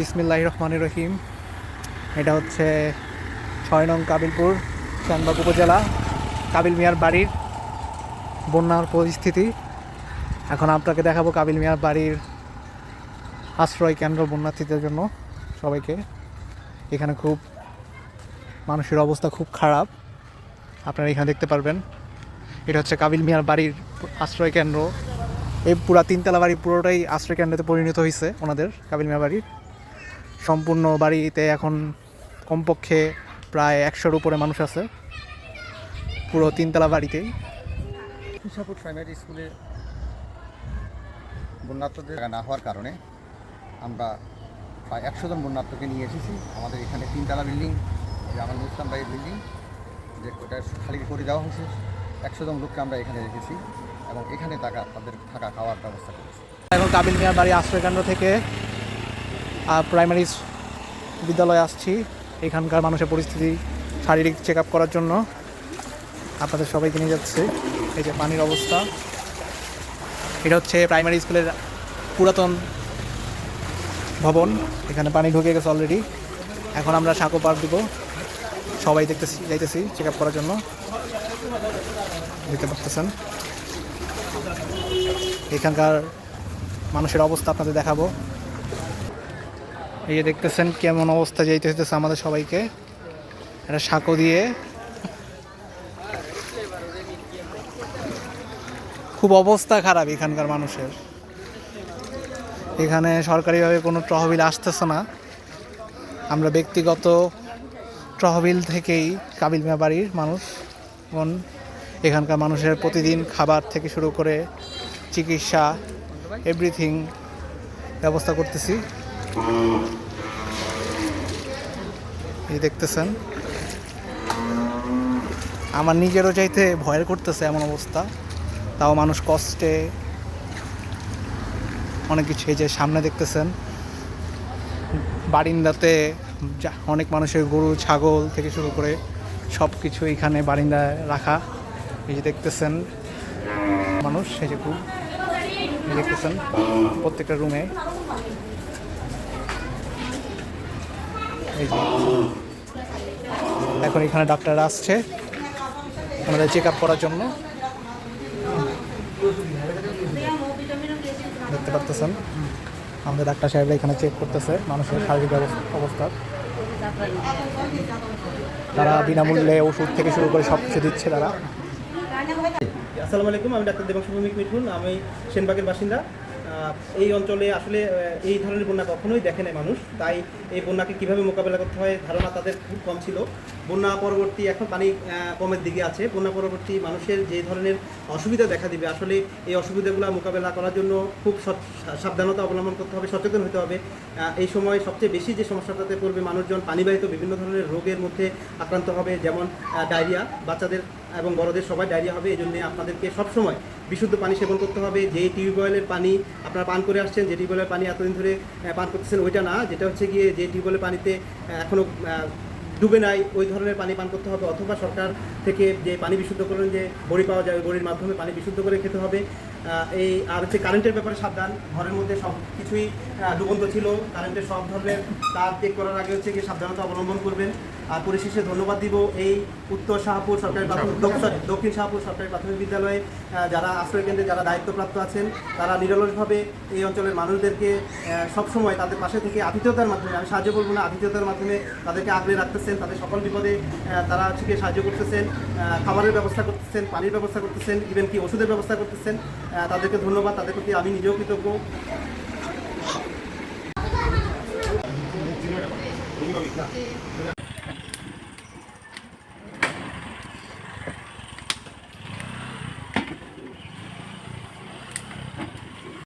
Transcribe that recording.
বিসমিল্লাহ রহমান রহিম। এটা হচ্ছে ছয় নং কাবিলপুর চানবাগ উপজেলা, কাবিল মিয়ার বাড়ির বন্যার পরিস্থিতি। এখন আপনাকে দেখাবো কাবিল মিয়ার বাড়ির আশ্রয় কেন্দ্র বন্যার্থীদের জন্য সবাইকে। এখানে খুব মানুষের অবস্থা খুব খারাপ। আপনারা এখানে দেখতে পারবেন। এটা হচ্ছে কাবিল মিয়ার বাড়ির আশ্রয় কেন্দ্র। এই পুরা তিনতলা বাড়ি পুরোটাই আশ্রয় কেন্দ্রতে পরিণত হয়েছে ওনাদের কাবিল মিয়া বাড়ির। সম্পূর্ণ বাড়িতে এখন কমপক্ষে প্রায় একশোর উপরে মানুষ আছে। পুরো তিনতলা বাড়িতেই। কৃষাপুর প্রাইমারি স্কুলে বন্যার্থদের না হওয়ার কারণে আমরা প্রায় একশো জন বন্যার্থকে নিয়ে এসেছি। আমাদের এখানে তিনতলা বিল্ডিং যে আমার মুসলাম বাড়ির বিল্ডিং যে ওটা খালি করে দেওয়া হয়েছে। একশো জন লোককে আমরা এখানে রেখেছি এবং এখানে থাকা তাদের থাকা খাওয়ার ব্যবস্থা করেছি। এবং কাবিল মিয়ার বাড়ি আশ্রয় কেন্দ্র থেকে প্রাইমারি বিদ্যালয়ে আসছি। এখানকার মানুষের পরিস্থিতি, শারীরিক চেক আপ করার জন্য। আপনাদের সবাইকে নিয়ে যাচ্ছে। এই যে পানির অবস্থা। এটা হচ্ছে প্রাইমারি স্কুলের পুরাতন ভবন। এখানে পানি ঢুকে গেছে অলরেডি এখন আমরা সাঁকো পার দিব। সবাই দেখতেছি যাইতেছি চেক আপ করার জন্য। দেখতে পাচ্ছেন। এখানকার মানুষের অবস্থা আপনাদের দেখাবো। এই যে দেখতেছেন কেমন অবস্থা যাইতে হইতেছে আমাদের সবাইকে। একটা সাঁকো দিয়ে। খুব অবস্থা খারাপ এখানকার মানুষের। এখানে সরকারিভাবে কোনো তহবিল আসতেছে না। আমরা ব্যক্তিগত তহবিল থেকেই কাবিল মিয়া বাড়ির মানুষ। বোন এখানকার মানুষের প্রতিদিন খাবার থেকে শুরু করে চিকিৎসা এভরিথিং ব্যবস্থা করতেছি। এই দেখতেছেন। আমার নিজেরও চাইতে ভয়ের করতেছে এমন অবস্থা। তাও মানুষ কষ্টে অনেক কিছু এই যে সামনে দেখতেছেন। বারিন্দাতে অনেক মানুষের গরু, ছাগল থেকে শুরু করে সব কিছু এখানে বারিন্দায় রাখা। এই যে দেখতেছেন মানুষ, এই যে খুব দেখতেছেন প্রত্যেকটা রুমে এখন এখানে ডাক্তার আসছে আমাদের চেক আপ করার জন্য। দেখতে পাচ্ছেন আমাদের ডাক্তার সাহেবরা এখানে চেক করতেছে, মানুষের শারীরিক অবস্থা তারা বিনামূল্যে ওষুধ থেকে শুরু করে সব কিছু দিচ্ছে তারা। আসসালামু আলাইকুম, আমি ডাক্তার দেবাংশু ভৌমিক মিঠুন। আমি সেনবাগের বাসিন্দা। এই অঞ্চলে আসলে এই ধরনের বন্যা কখনোই দেখে নাই মানুষ। তাই এই বন্যাকে কীভাবে মোকাবেলা করতে হয়, ধারণা তাদের খুব কম ছিল। বন্যা পরবর্তী এখন পানি কমের দিকে আছে। বন্যা পরবর্তী মানুষের যে ধরনের অসুবিধা দেখা দিবে, আসলে এই অসুবিধাগুলো মোকাবেলা করার জন্য খুব সাবধানতা অবলম্বন করতে হবে, সচেতন হতে হবে। এই সময় সবচেয়ে বেশি যে সমস্যাটাতে পড়বে মানুষজন, পানিবাহিত বিভিন্ন ধরনের রোগের মধ্যে আক্রান্ত হবে, যেমন ডায়রিয়া, বাচ্চাদের এবং বড়দের সবাই ডায়রিয়া হবে, এই জন্য আপনাদেরকে সবসময় বিশুদ্ধ পানি সেবন করতে হবে। যে টিউবওয়েলের পানি আপনারা পান করে আসছেন, যে টিউবওয়েলের পানি এতদিন ধরে পান করতেছেন ওইটা না, যেটা হচ্ছে গিয়ে যে টিউবওয়েলের পানিতে এখনও ডুবে নাই, ওই ধরনের পানি পান করতে হবে। অথবা সরকার থেকে যে পানি বিশুদ্ধ করেন যে বড়ি পাওয়া যায় বড়ির মাধ্যমে পানি বিশুদ্ধ করে খেতে হবে। এই আর হচ্ছে কারেন্টের ব্যাপারে সাবধান। ঘরের মধ্যে সব কিছুই ডুবন্ত ছিল। কারেন্টের সব ধরনের তার চেক করার আগে হচ্ছে গিয়ে সাবধানতা অবলম্বন করবেন। আর পরিশেষে ধন্যবাদ দিব এই উত্তর শাহপুর সরকারি প্রাথমিক দক্ষিণ শাহপুর সরকারি প্রাথমিক বিদ্যালয়ে যারা আশ্রয় কেন্দ্রে যারা দায়িত্বপ্রাপ্ত আছেন তারা নিরলসভাবে এই অঞ্চলের মানুষদেরকে সবসময় তাদের পাশে থেকে আতিথ্যতার মাধ্যমে আমি সাহায্য করব না আতিথ্যতার মাধ্যমে তাদেরকে আগলে রাখতেছেন। তাদের সকল বিপদে তারা হচ্ছে সাহায্য করতেছেন খাবারের ব্যবস্থা করতেছেন পানির ব্যবস্থা করতেছেন ইভেন কি ওষুধের ব্যবস্থা করতেছেন। তাদেরকে ধন্যবাদ তাদের প্রতি আমি নিজেও কৃতজ্ঞ।